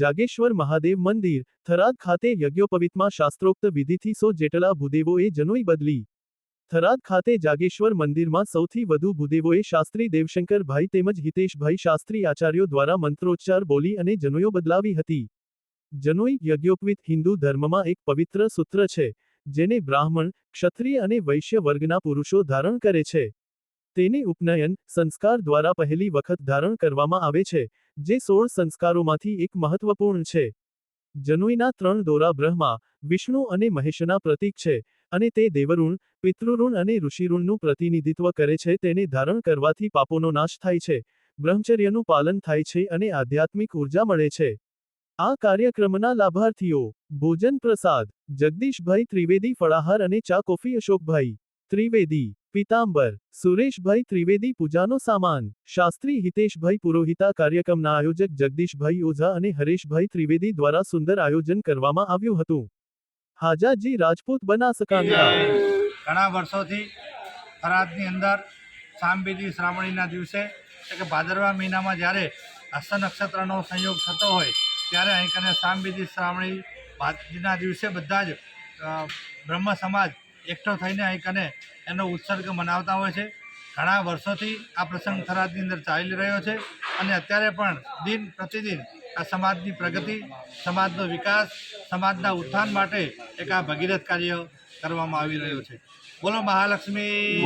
જાગેશ્વર મહાદેવ મંદિર, થરાદ ખાતે યજ્ઞોપવિતમાં શાસ્ત્રોક્ત વિધિથી સો જેટલા ભૂદેવોએ જનોઈ બદલી. થરાદ ખાતે જાગેશ્વર મંદિરમાં સૌથી વધુ ભૂદેવોએ શાસ્ત્રી દેવશંકરભાઈ તેમજ હિતેશભાઈ શાસ્ત્રી આચાર્યો દ્વારા મંત્રોચ્ચાર બોલી અને જનોઈઓ બદલાવી હતી. જનોઈ યજ્ઞોપવિત હિન્દુ ધર્મમાં એક પવિત્ર સૂત્ર છે, જેને બ્રાહ્મણ, ક્ષત્રિય અને વૈશ્ય વર્ગના પુરુષો ધારણ કરે છે. તેને ઉપનયન સંસ્કાર દ્વારા પહેલી વખત ધારણ કરવામાં આવે છે જે સોળ સંસ્કારોમાંથી એક મહત્વપૂર્ણ છે. જનુઈના ત્રણ દોરા બ્રહ્મા, વિષ્ણુ અને મહેશના પ્રતીક છે અને તે દેવઋણ પિતૃઋણ અને ઋષિઋણનું પ્રતિનિધિત્વ કરે છે તેને ધારણ કરવાથી પાપોનો નાશ થાય છે, બ્રહ્મચર્યનું પાલન થાય છે અને આધ્યાત્મિક ઊર્જા મળે છે. આ કાર્યક્રમના લાભાર્થીઓ ભોજન પ્રસાદ જગદીશભાઈ ત્રિવેદી ફળાહાર અને ચા કોફી અશોકભાઈ. ત્રિવેદી, પિતાંબર, સુરેશભાઈ ત્રિવેદી પૂજાનો સામાન, શાસ્ત્રી હિતેશભાઈ પુરોહિતા કાર્યક્રમના આયોજક જગદીશભાઈ ઓઝા અને હરેશભાઈ ત્રિવેદી દ્વારા સુંદર આયોજન કરવામાં આવ્યું હતું. હાજાજી રાજપૂત બનાસકાંઠા. ઘણા વર્ષોથી થરાદની અંદર સામબીજી શ્રાવણીના દિવસે, એટલે કે ભાદરવા મહિનામાં જ્યારે હસ્ત નક્ષત્રનો સંયોગ થતો હોય, ત્યારે અહીં કને સામબીજી શ્રાવણી ભાદના દિવસે બધા જ બ્રહ્મ સમાજ એકઠો થઈને અહીં કને એનો ઉત્સર્ગ મનાવતા હોય છે. ઘણા વર્ષોથી આ પ્રસંગ થરાદની અંદર ચાલી રહ્યો છે અને અત્યારે પણ દિન પ્રતિદિન આ સમાજની પ્રગતિ, સમાજનો વિકાસ, સમાજના ઉત્થાન માટે એક આ ભગીરથ કાર્ય કરવામાં આવી રહ્યો છે. બોલો મહાલક્ષ્મી.